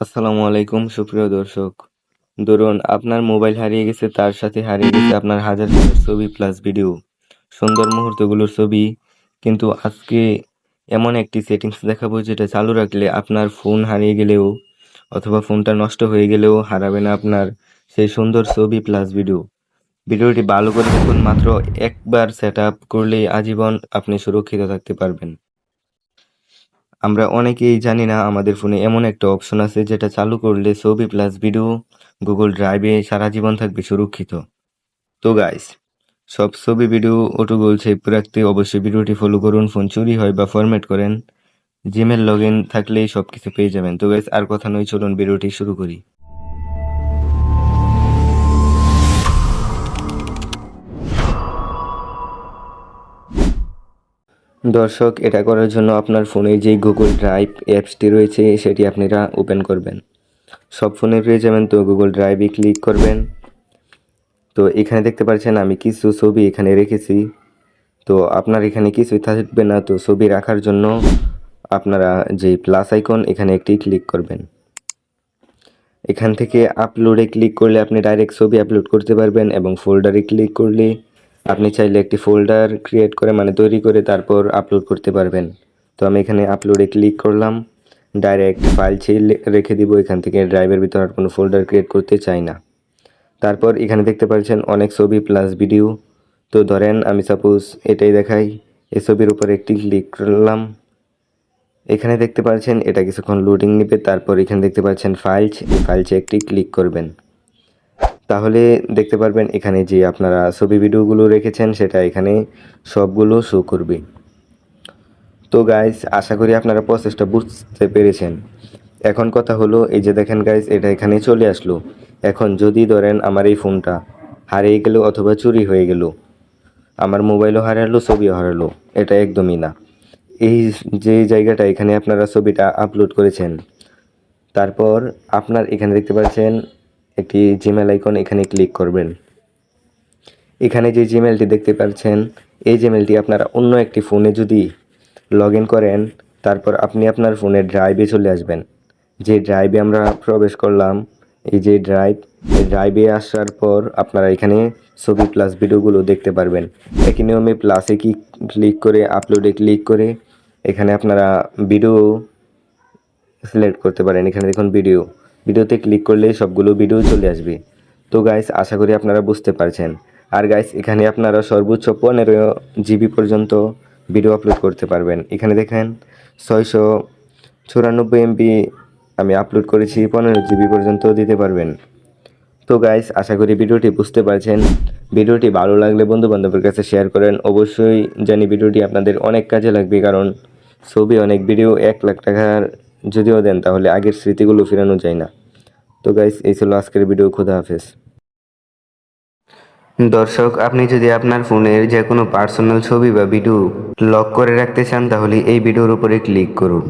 আসসালামু আলাইকুম, সুপ্রিয় দর্শক। ধরুন, আপনার মোবাইল হারিয়ে গেছে, তার সাথে হারিয়ে গেছে আপনার হাজার হাজার ছবি প্লাস ভিডিও সুন্দর মুহূর্তগুলোর ছবি। কিন্তু আজকে এমন একটি সেটিংস দেখাবো, যেটা চালু রাখলে আপনার ফোন হারিয়ে গেলেও অথবা ফোনটা নষ্ট হয়ে গেলেও হারাবে না আপনার সেই সুন্দর ছবি প্লাস ভিডিও ভিডিওটি ভালো করে দেখুন, মাত্র একবার সেট আপ করলেই আজীবন আপনি সুরক্ষিত থাকতে পারবেন। আমরা অনেকেই জানি না আমাদের ফোনে এমন একটা অপশন আছে যেটা চালু করলে ছবি প্লাস ভিডিও গুগল ড্রাইভে সারা জীবন থাকবে সুরক্ষিত। তো গাইস সব ছবি ভিডিও অটোগোল সেভ রাখতে অবশ্যই ভিডিওটি ফলো করুন ফোন চুরি হয় বা ফরম্যাট করেন জিমেল লগ ইন থাকলেই সব কিছু পেয়ে যাবেন। তো গাইস আর কথা নয়, চলুন ভিডিওটি শুরু করি। দর্শক, এটা করার জন্য আপনার ফোনে যে গুগল ড্রাইভ অ্যাপসটি রয়েছে, সেটি আপনারা ওপেন করবেন। সব ফোনে পেয়ে যাবেন, তো গুগল ড্রাইভে ক্লিক করবেন। তো এখানে দেখতে পাচ্ছেন, আমি কিছু ছবি এখানে রেখেছি। তো আপনার এখানে কিছুই থাকবে না, তো ছবি রাখার জন্য আপনারা যে প্লাস আইকন এখানে একটি ক্লিক করবেন। এখান থেকে আপলোডে ক্লিক করলে আপনি ডাইরেক্ট ছবি আপলোড করতে পারবেন এবং ফোল্ডারে ক্লিক করলে আপনি চাইলে একটি ফোল্ডার ক্রিয়েট করে মানে তৈরি করে তারপর আপলোড করতে পারবেন। তো আমি এখানে আপলোডে ক্লিক করলাম। ডাইরেক্ট ফাইল ছেড়ে রেখে দিব। এখান থেকে ড্রাইভের ভিতর আর কোনো ফোল্ডার ক্রিয়েট করতে চাই না। তারপর এখানে দেখতে পাচ্ছেন অনেক ছবি প্লাস ভিডিও তো ধরেন আমি সাপোজ এটাই দেখাই। এই ছবির উপর একটি ক্লিক করলাম। এখানে দেখতে পাচ্ছেন এটা কিছুক্ষণ লোডিং নেবে। তারপর এখানে দেখতে পাচ্ছেন ফাইলস এই ফাইলসে একটি ক্লিক করবেন। তাহলে দেখতে পারবেন এখানে যে আপনারা ছবি ভিডিওগুলো রেখেছেন, সেটা এখানে সবগুলো শো করবে। তো গাইস আশা করি আপনারা প্রসেসটা বুঝতে পেরেছেন। এখন কথা হলো, এই যে দেখেন গাইস এটা এখানে চলে আসলো। এখন যদি ধরেন আমার এই ফোনটা হারিয়ে গেল অথবা চুরি হয়ে গেল, আমার মোবাইলও হারালো, ছবিও হারালো, এটা একদমই না। এই যে জায়গাটা এখানে আপনারা ছবিটা আপলোড করেছেন, তারপর আপনার এখানে দেখতে পাচ্ছেন একটি জিমেল আইকন এখানে ক্লিক করবেন। এখানে যে জিমেলটি দেখতে পাচ্ছেন, এই জিমেলটি আপনারা অন্য একটি ফোনে যদি লগ করেন, তারপর আপনি আপনার ফোনের ড্রাইভে চলে আসবেন। যে ড্রাইভে আমরা প্রবেশ করলাম, এই যে ড্রাইভ এই ড্রাইভে আসার পর আপনারা এখানে ছবি প্লাস ভিডিওগুলো দেখতে পারবেন। একই নিয়মে প্লাসে কি ক্লিক করে আপলোডে ক্লিক করে, এখানে আপনারা ভিডিও সিলেক্ট করতে পারেন। এখানে দেখুন ভিডিও ভিডিওতে ক্লিক করলে সবগুলো ভিডিও চলে আসবে। তো গাইস আশা করি আপনারা বুঝতে পারছেন। আর গাইস এখানে আপনারা সর্বোচ্চ পনেরো জিবি পর্যন্ত ভিডিও আপলোড করতে পারবেন। এখানে দেখেন, ছয়শো চুরানব্বই এমবি আমি আপলোড করেছি, পনেরো জিবি পর্যন্ত দিতে পারবেন। তো গাইস আশা করি ভিডিওটি বুঝতে পারছেন। ভিডিওটি ভালো লাগলে বন্ধু বান্ধবের কাছে শেয়ার করেন। অবশ্যই জানি ভিডিওটি আপনাদের অনেক কাজে লাগবে, কারণ ছবি অনেক ভিডিও এক লাখ টাকার যদিও দেন, তাহলে আগের স্মৃতিগুলো ফেরানো যায় না। তো গাইস এই ছিল আজকের ভিডিও খোদা হাফেজ। দর্শক, আপনি যদি আপনার ফোনের যে কোনো পার্সোনাল ছবি বা ভিডিও লক করে রাখতে চান, তাহলে এই ভিডিওর উপরে ক্লিক করুন।